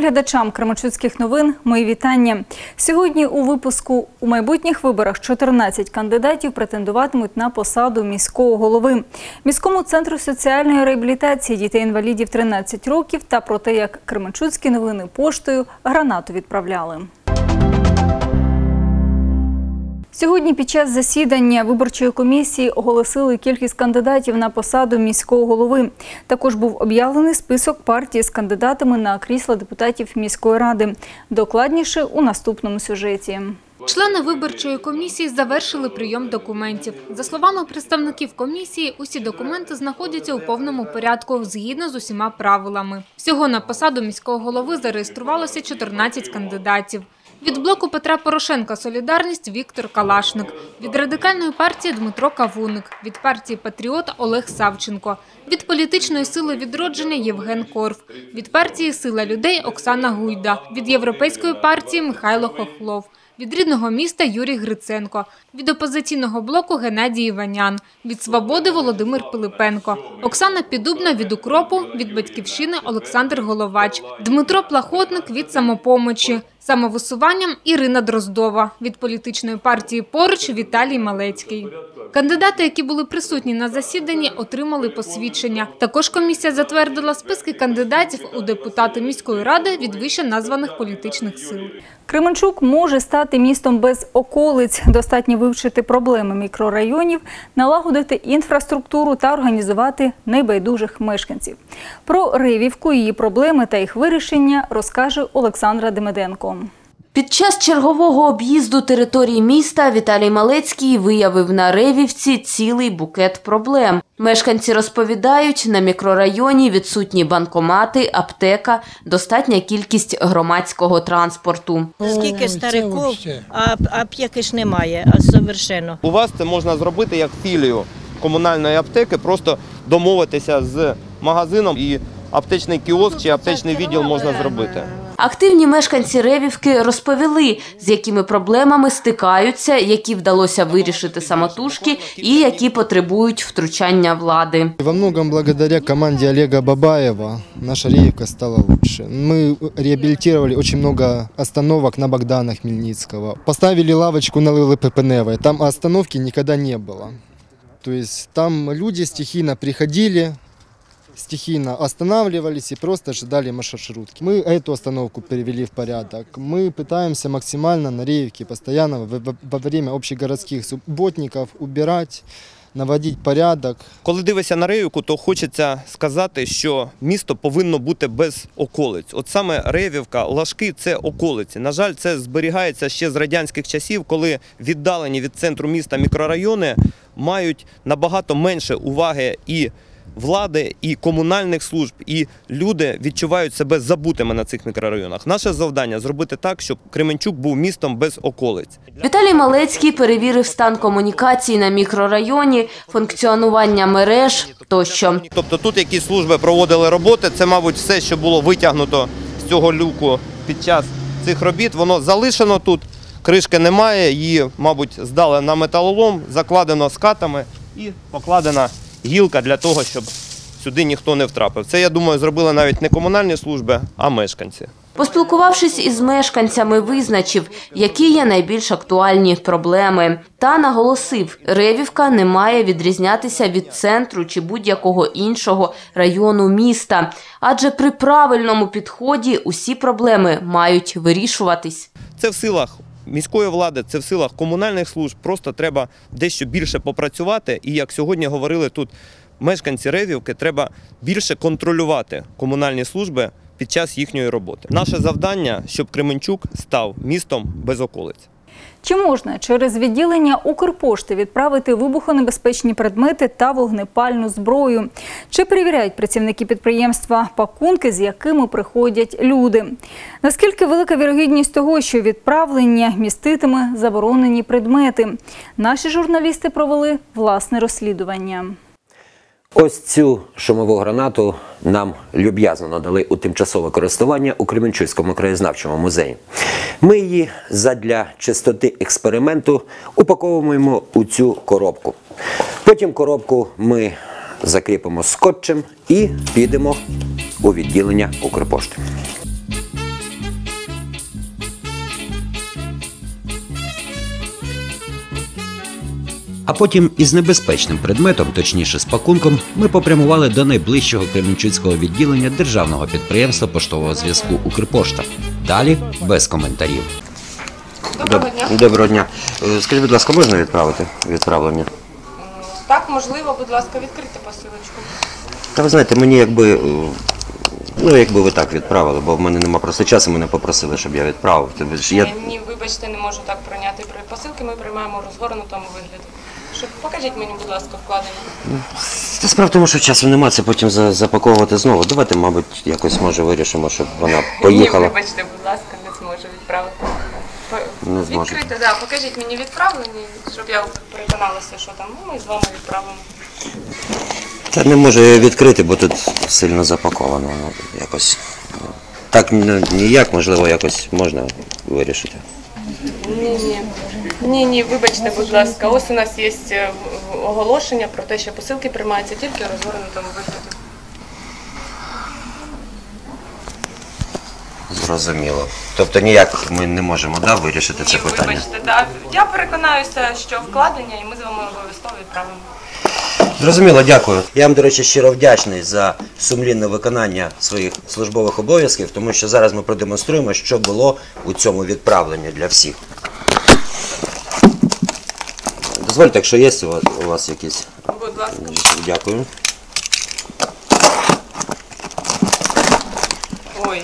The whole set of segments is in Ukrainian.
Глядачам Кременчуцьких новин мої вітання. Сьогодні у випуску у майбутніх виборах 14 кандидатів претендуватимуть на посаду міського голови. Міському центру соціальної реабілітації дітей-інвалідів 13 років та про те, як Кременчуцькі новини поштою гранату відправляли. Сьогодні під час засідання виборчої комісії оголосили кількість кандидатів на посаду міського голови. Також був об'явлений список партії з кандидатами на крісла депутатів міської ради. Докладніше у наступному сюжеті. Члени виборчої комісії завершили прийом документів. За словами представників комісії, усі документи знаходяться у повному порядку згідно з усіма правилами. Всього на посаду міського голови зареєструвалося 14 кандидатів. Від блоку Петра Порошенка «Солідарність» Віктор Калашник, від радикальної партії Дмитро Кавуник, від партії Патріот Олег Савченко, від політичної сили відродження Євген Корф, від партії Сила людей Оксана Гуйда, від європейської партії Михайло Хохлов. Від рідного міста Юрій Гриценко, від опозиційного блоку Геннадій Іванян, від «Свободи» Володимир Пилипенко, Оксана Підубна від «Укропу», від «Батьківщини» Олександр Головач, Дмитро Плахотник від «Самопомочі», самовисуванням Ірина Дроздова, від політичної партії «Поруч» Віталій Малецький. Кандидати, які були присутні на засіданні, отримали посвідчення. Також комісія затвердила списки кандидатів у депутати міської ради від вище названих політичних сил. Кременчук може стати містом без околиць. Достатньо вивчити проблеми мікрорайонів, налагодити інфраструктуру та організувати небайдужих мешканців. Про Ривівку, її проблеми та їх вирішення розкаже Олександра Демиденко. Під час чергового об'їзду території міста Віталій Малецький виявив на Ревівці цілий букет проблем. Мешканці розповідають, на мікрорайоні відсутні банкомати, аптека, достатня кількість громадського транспорту. Скільки Ой, стариків, а аптеки ж немає, а совершенно. У вас це можна зробити як філію комунальної аптеки, просто домовитися з магазином і аптечний кіоск чи аптечний відділ можна зробити. Активні мешканці Ревівки розповіли, з якими проблемами стикаються, які вдалося вирішити самотужки і які потребують втручання влади. Во многом благодаря команде Олега Бабаева наша Реевка стала лучше. Мы реабилитировали очень много остановок на Богдана Хмельницкого. Поставили лавочку на ЛППНВ. Там остановки никогда не было. То есть там люди стихийно приходили, стихийно останавливались и просто ожидали маршрутки. Мы эту остановку перевели в порядок. Мы пытаемся максимально на Реевке постоянно во- во во время общегородских субботников убирать, наводить порядок. Коли дивишся на Ревівку, то хочеться сказати, що місто повинно бути без околиць. От саме Ревівка, Лашки це околиці. На жаль, це зберігається ще з радянських часів, коли віддалені від центру міста мікрорайони мають набагато менше уваги і влади, і комунальних служб, і люди відчувають себе забутими на цих мікрорайонах. Наше завдання зробити так, щоб Кременчук був містом без околиць. Віталій Малецький перевірив стан комунікацій на мікрорайоні, функціонування мереж тощо. Тобто тут якісь служби проводили роботи, це, мабуть, все, що було витягнуто з цього люку під час цих робіт, воно залишено тут, кришки немає, її, мабуть, здали на металолом, закладено скатами і покладена гілка для того, щоб сюди ніхто не втрапив. Це, я думаю, зробили навіть не комунальні служби, а мешканці. Поспілкувавшись із мешканцями, визначив, які є найбільш актуальні проблеми. Та наголосив, Ревівка не має відрізнятися від центру чи будь-якого іншого району міста, адже при правильному підході усі проблеми мають вирішуватись. Це в силах міської влади, це в силах комунальних служб. Просто треба дещо більше попрацювати. І як сьогодні говорили тут мешканці Ревівки, треба більше контролювати комунальні служби під час їхньої роботи. Наше завдання, щоб Кременчук став містом без околиць. Чи можна через відділення Укрпошти відправити вибухонебезпечні предмети та вогнепальну зброю? Чи перевіряють працівники підприємства пакунки, з якими приходять люди? Наскільки велика вірогідність того, що відправлення міститиме заборонені предмети? Наші журналісти провели власне розслідування. Ось цю шумову гранату нам люб'язно надали у тимчасове користування у Кременчуцькому краєзнавчому музеї. Ми її задля чистоти експерименту упаковуємо у цю коробку. Потім коробку ми закріпимо скотчем і підемо у відділення Укрпошти. А потім із небезпечним предметом, точніше з пакунком, ми попрямували до найближчого кременчуцького відділення державного підприємства поштового зв'язку Укрпошта. Далі без коментарів. Доброго дня. Доброго дня. Е, Скажіть, будь ласка, можна відправити відправлення? Так, можливо, будь ласка, відкрийте посилочку. Та ви знаєте, мені якби. е, Ну, якби ви так відправили, бо в мене нема просто часу, мене попросили, щоб я відправив. Ж я... Ні, вибачте, не можу так прийняти. При посилки ми приймаємо у розгорнутому вигляді. Щоб покажіть мені, будь ласка, вкладення. Та справа в тому, що часу нема, це потім за- запаковувати знову. Давайте, мабуть, якось може вирішимо, щоб вона поїхала. Ні, вибачте, будь ласка, не зможу відправити. По- Не зможете. Відкрийте, да, покажіть мені відправлені, щоб я переконалася, що там. Ну, ми з вами відправимо. Та не можу я відкрити, бо тут сильно запаковано. Ну, якось. Так ну, ніяк, можливо, якось можна вирішити. Ні, ні. Ні, ні, вибачте, будь ласка. Ось у нас є е, оголошення про те, що посилки приймаються тільки у розгорнутому вигляді. Зрозуміло. Тобто ніяк ми не можемо да, вирішити це Ні, питання. вибачте, да. Я переконаюся, що вкладення, і ми з вами обов'язково відправимо. Зрозуміло, дякую. Я вам, до речі, щиро вдячний за сумлінне виконання своїх службових обов'язків, тому що зараз ми продемонструємо, що було у цьому відправленні для всіх. Дозвольте, якщо є у вас, у вас якісь. Будь ласка. Дякую. Ой.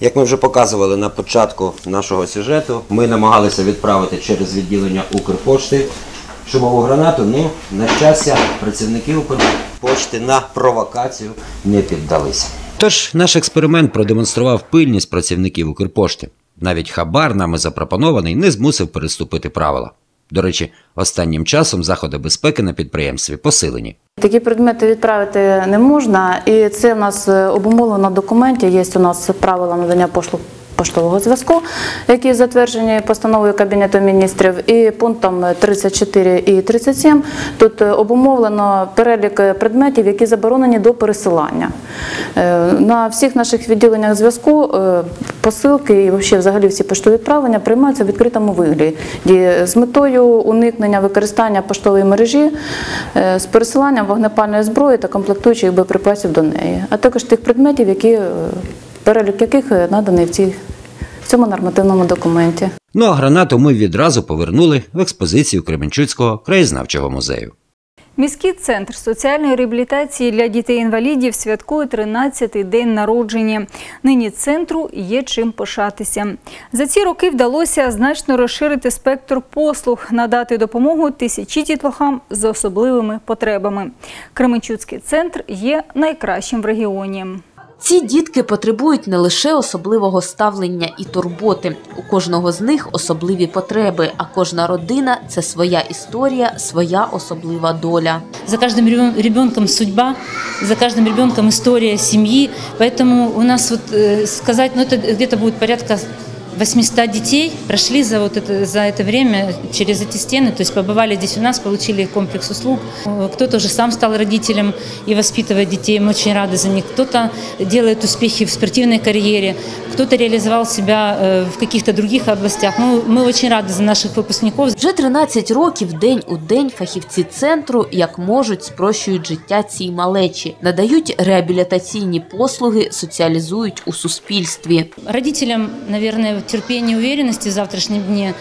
Як ми вже показували на початку нашого сюжету, ми намагалися відправити через відділення Укрпошти шумову гранату. Ну, на щастя, працівники Укрпошти на провокацію не піддалися. Тож наш експеримент продемонстрував пильність працівників Укрпошти. Навіть хабар нами запропонований не змусив переступити правила. До речі, останнім часом заходи безпеки на підприємстві посилені. Такі предмети відправити не можна, і це в нас е, обумовлено в документі. Є у нас правила надання пошлу поштового зв'язку, які затверджені постановою Кабінету міністрів, і пунктом 34 і 37 тут обумовлено перелік предметів, які заборонені до пересилання. Е, На всіх наших відділеннях зв'язку е, посилки і взагалі всі поштові відправлення приймаються в відкритому вигляді з метою уникнення використання поштової мережі е, з пересиланням вогнепальної зброї та комплектуючих боєприпасів до неї, а також тих предметів, які перелік яких наданий в цій в цьому нормативному документі. Ну а гранату ми відразу повернули в експозицію Кременчуцького краєзнавчого музею. Міський центр соціальної реабілітації для дітей-інвалідів святкує 13-й день народження. Нині центру є чим пишатися. За ці роки вдалося значно розширити спектр послуг, надати допомогу тисячі дітлахам з особливими потребами. Кременчуцький центр є найкращим в регіоні. Ці дітки потребують не лише особливого ставлення і турботи. У кожного з них особливі потреби, а кожна родина це своя історія, своя особлива доля. За каждым ребен- ребенком судьба, за каждым ребенком история семьи. Поэтому у нас вот э, сказать, ну это где-то будет порядка 800 детей прошли за, вот это, за это время через эти стены, то есть побывали здесь у нас, получили комплекс услуг. Э, Кто-то уже сам стал родителем и воспитывает детей, мы очень рады за них. Кто-то делает успехи в спортивной карьере, кто-то реализовал себя э, в каких-то других областях. Ну, мы очень рады за наших выпускников. Вже 13 років день у день фахівці центру як можуть спрощують життя цій малечі, надають реабілітаційні послуги, соціалізують у суспільстві. Родителям, наверное, терпения и уверенности в завтрашнем дне,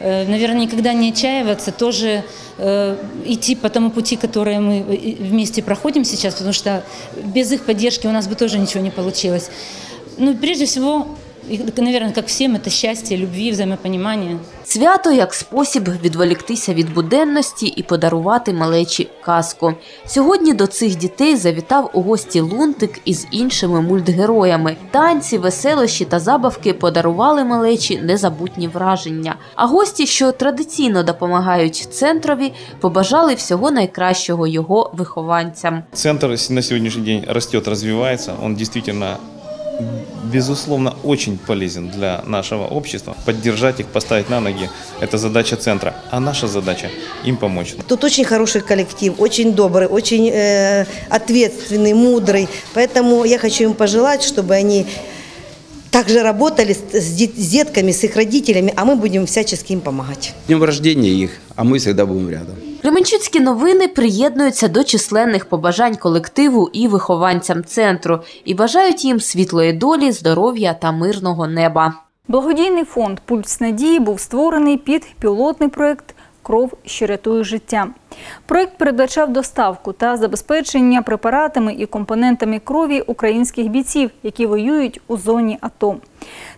э, наверное, никогда не отчаиваться, тоже э, идти по тому пути, который мы э, вместе проходим сейчас, потому что без их поддержки у нас бы тоже ничего не получилось. Ну, прежде всего, наверное, как всем, это счастье, любви, взаимопонимание. Свято як спосіб відволіктися від буденності і подарувати малечі казку. Сьогодні до цих дітей завітав у гості Лунтик із іншими мультгероями. Танці, веселощі та забавки подарували малечі незабутні враження. А гості, що традиційно допомагають центрові, побажали всього найкращого його вихованцям. Центр на сегодняшний день растет, развивается. Он действительно, безусловно, очень полезен для нашего общества. Поддержать их, поставить на ноги – это задача центра. А наша задача – им помочь. Тут очень хороший коллектив, очень добрый, очень э, ответственный, мудрый. Поэтому я хочу им пожелать, чтобы они также работали с, с дет- с детками, с их родителями, а мы будем всячески им помогать. Днем рождения их, а мы всегда будем рядом. Кременчуцькі новини приєднуються до численних побажань колективу і вихованцям центру і бажають їм світлої долі, здоров'я та мирного неба. Благодійний фонд Пульс надії був створений під пілотний проєкт Кров, що рятує життя. Проєкт передбачав доставку та забезпечення препаратами і компонентами крові українських бійців, які воюють у зоні АТО.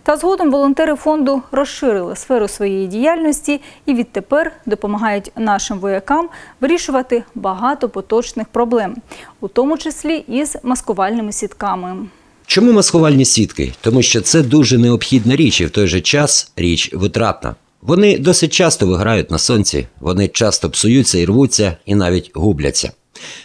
Та згодом волонтери фонду розширили сферу своєї діяльності і відтепер допомагають нашим воякам вирішувати багато поточних проблем, у тому числі із маскувальними сітками. Чому маскувальні сітки? Тому що це дуже необхідна річ і в той же час річ витратна. Вони досить часто виграють на сонці, вони часто псуються і рвуться, і навіть губляться.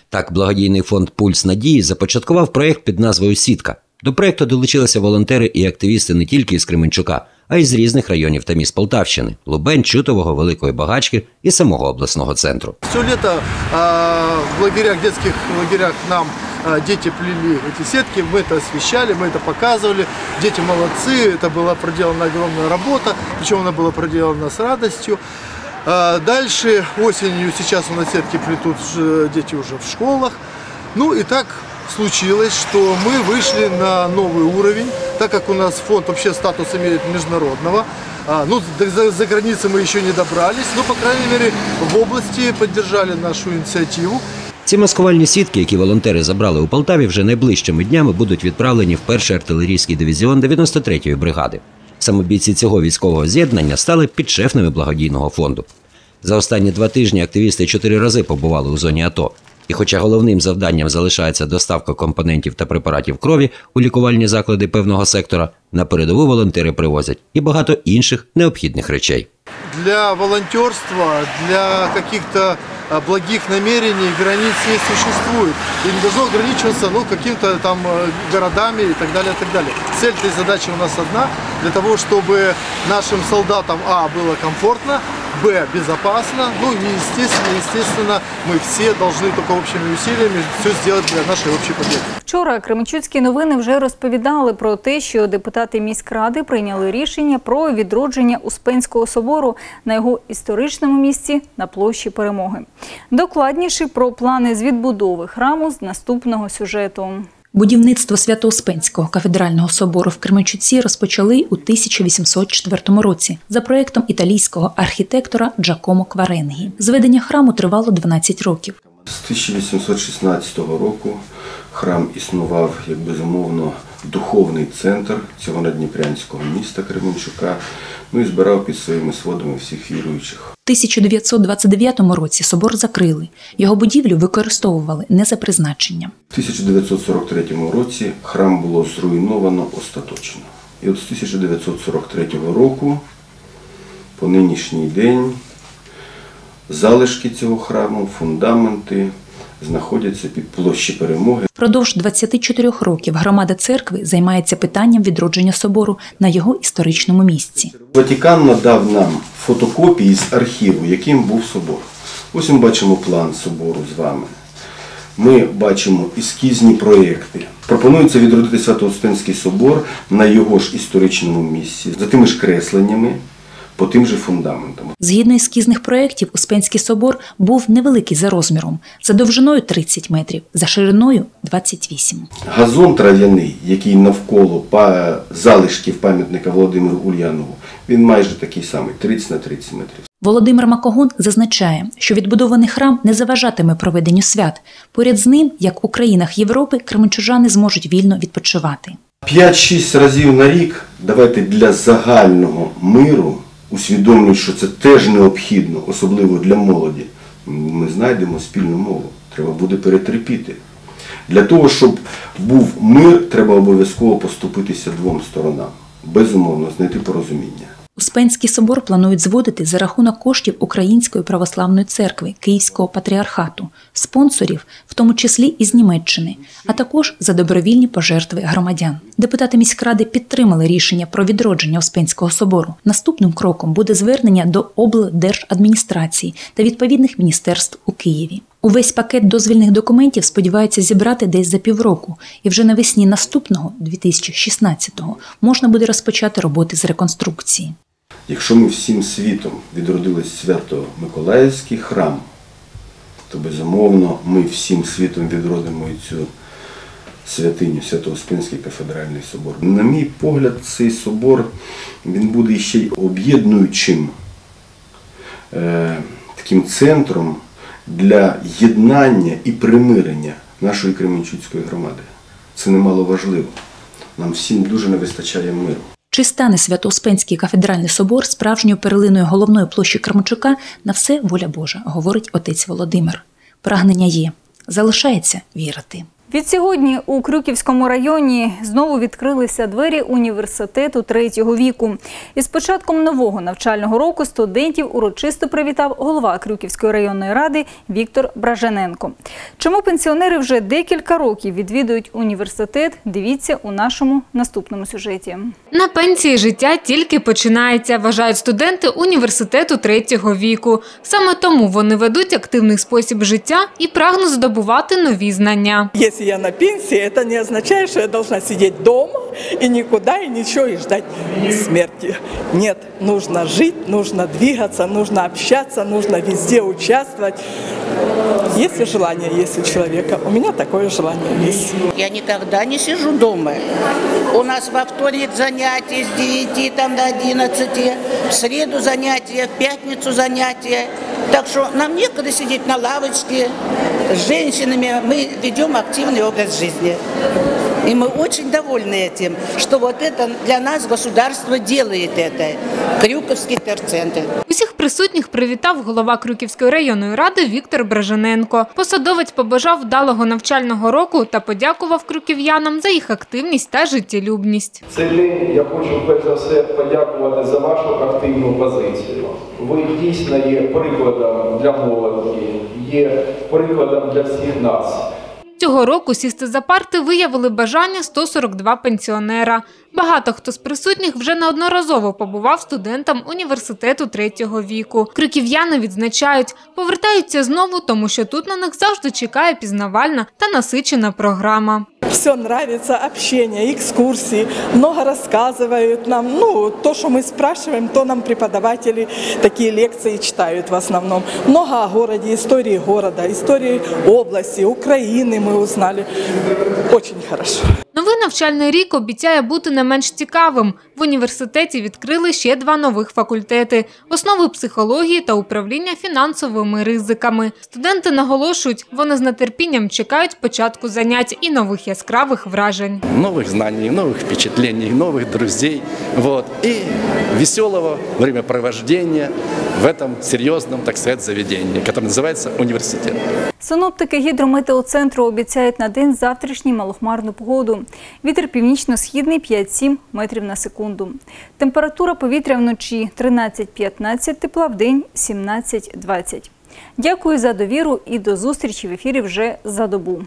Так, благодійний фонд Пульс Надії започаткував проєкт під назвою Сітка. До проєкту долучилися волонтери і активісти не тільки із Кременчука, а й з різних районів та міст Полтавщини Лубен, Чутового, Великої Багачки і самого обласного центру. Все лето а, в лагерях, детских лагерях нам а, дети плели эти сетки, мы это освещали, мы это показывали. Дети молодцы, это была проделана огромная работа, причем она была проделана с радостью. А, Дальше осенью сейчас у нас сетки плетут ж- дети уже в школах. Ну и так случилось, что мы вышли на новый уровень, так как у нас фонд вообще статус имеет международного. А, ну, до- за, за границей мы еще не добрались, но, по крайней мере, в области поддержали нашу инициативу. Ці маскувальні сітки, які волонтери забрали у Полтаві, вже найближчими днями будуть відправлені в перший артилерійський дивізіон 93-ї бригади. Саме бійці цього військового з'єднання стали підшефними благодійного фонду. За останні два тижні активісти чотири рази побували у зоні АТО. І хоча головним завданням залишається доставка компонентів та препаратів крові у лікувальні заклади певного сектора, на передову волонтери привозять і багато інших необхідних речей. Для волонтерства, для каких-то а, благих намерений границ не существует. И не должно ограничиваться ну, каким-то там э, городами и так далее, и так далее. Цель этой задачи у нас одна, для того, чтобы нашим солдатам, а, было комфортно, б, безопасно, ну и естественно, естественно, мы все должны только общими усилиями все сделать для нашей общей победы. Вчора Кременчуцькі новини вже розповідали про те, що депутати міськради прийняли рішення про відродження Успенського собору на його історичному місці на площі Перемоги. Докладніше про плани з відбудови храму з наступного сюжету. Будівництво Свято-Успенського кафедрального собору в Кременчуці розпочали у 1804 році за проектом італійського архітектора Джакомо Кваренгі. Зведення храму тривало 12 років. З 1816 року храм існував як безумовно духовний центр цього надніпрянського міста Кременчука, ну і збирав під своїми сводами всіх віруючих. У 1929 році собор закрили. Його будівлю використовували не за призначенням. У 1943 році храм було зруйновано остаточно. І от з 1943 року по нинішній день залишки цього храму, фундаменти знаходяться під площі перемоги. Впродовж 24 років громада церкви займається питанням відродження собору на його історичному місці. Ватикан надав нам фотокопії з архіву, яким був собор. Ось ми бачимо план собору з вами. Ми бачимо ескізні проєкти. Пропонується відродити Свято-Успенський собор на його ж історичному місці, за тими ж кресленнями, по тим же фундаментам. Згідно ескізних проєктів, Успенський собор був невеликий за розміром, за довжиною 30 метрів, за шириною 28. Газон трав'яний, який навколо залишків пам'ятника Володимиру Ульянову, він майже такий самий 30 на 30 метрів. Володимир Макогон зазначає, що відбудований храм не заважатиме проведенню свят. Поряд з ним, як у країнах Європи, кременчужани зможуть вільно відпочивати. 5-6 разів на рік давайте для загального миру усвідомлюють, що це теж необхідно, особливо для молоді. Ми знайдемо спільну мову. Треба буде перетерпіти. Для того, щоб був мир, треба обов'язково поступитися двом сторонам. Безумовно, знайти порозуміння. Успенський собор планують зводити за рахунок коштів Української православної церкви Київського патріархату, спонсорів, в тому числі із Німеччини, а також за добровільні пожертви громадян. Депутати міськради підтримали рішення про відродження Успенського собору. Наступним кроком буде звернення до облдержадміністрації та відповідних міністерств у Києві. Увесь пакет дозвільних документів сподіваються зібрати десь за півроку, і вже навесні наступного, 2016-го, можна буде розпочати роботи з реконструкції. Якщо ми всім світом відродили свято Миколаївський храм, то безумовно ми всім світом відродимо і цю святиню Свято-Успенський кафедральний собор. На мій погляд, цей собор він буде ще й об'єднуючим е, таким центром для єднання і примирення нашої Кременчуцької громади. Це немало важливо. Нам всім дуже не вистачає миру. Чи стане Свято-Успенський кафедральний собор справжньою перлиною головної площі Кременчука на все воля Божа, говорить отець Володимир. Прагнення є. Залишається вірити. Відсьогодні у Крюківському районі знову відкрилися двері університету третього віку. Із початком нового навчального року студентів урочисто привітав голова Крюківської районної ради Віктор Бражененко. Чому пенсіонери вже декілька років відвідують університет? Дивіться у нашому наступному сюжеті. На пенсії життя тільки починається, вважають студенти університету третього віку. Саме тому вони ведуть активний спосіб життя і прагнуть здобувати нові знання. Если я на пенсии, это не означает, что я должна сидеть дома и никуда, и ничего, и ждать смерти. Нет, нужно жить, нужно двигаться, нужно общаться, нужно везде участвовать. Если желание есть у человека, у меня такое желание есть. Я никогда не сижу дома. У нас во вторник занятия с 9 там, до 11, в среду занятия, в пятницу занятия. Так что нам некогда сидеть на лавочке с женщинами. Мы ведем активный образ жизни. И мы очень довольны этим, что вот это для нас государство делает это. Крюковский терцентр. Усіх присутніх привітав голова Крюківської районної ради Віктор Бражененко. Посадовець побажав вдалого навчального року та подякував крюків'янам за їх активність та життєлюбність. Цей день я хочу перш за все подякувати за вашу активну позицію. Ви дійсно є прикладом для молоді, є прикладом для всіх нас. Цього року сісти за парти виявили бажання 142 пенсіонера. Багато хто з присутніх вже неодноразово побував студентам університету третього віку. Криків'яни відзначають, повертаються знову, тому що тут на них завжди чекає пізнавальна та насичена програма Все нравится, общение, экскурсии, много рассказывают нам. Ну, то, что мы спрашиваем, то нам преподаватели такие лекции читают в основном. Много о городе, истории города, истории области, Украины мы узнали. Очень хорошо. Новий навчальний рік обіцяє бути не менш цікавим. В університеті відкрили ще два нових факультети – основи психології та управління фінансовими ризиками. Студенти наголошують, вони з нетерпінням чекають початку занять і нових яскравих вражень. новых знаний, новых впечатлений, новых друзей. Вот. И веселого времяпровождения в этом серьезном, так сказать, заведении, которое называется университет. Синоптики гідрометеоцентру обіцяють на день завтрашній малохмарну погоду. Вітер північно-східний 5-7 метрів на секунду. Температура повітря вночі 13-15 тепла, в день 17-20. Дякую за довіру і до зустрічі в ефірі вже за добу.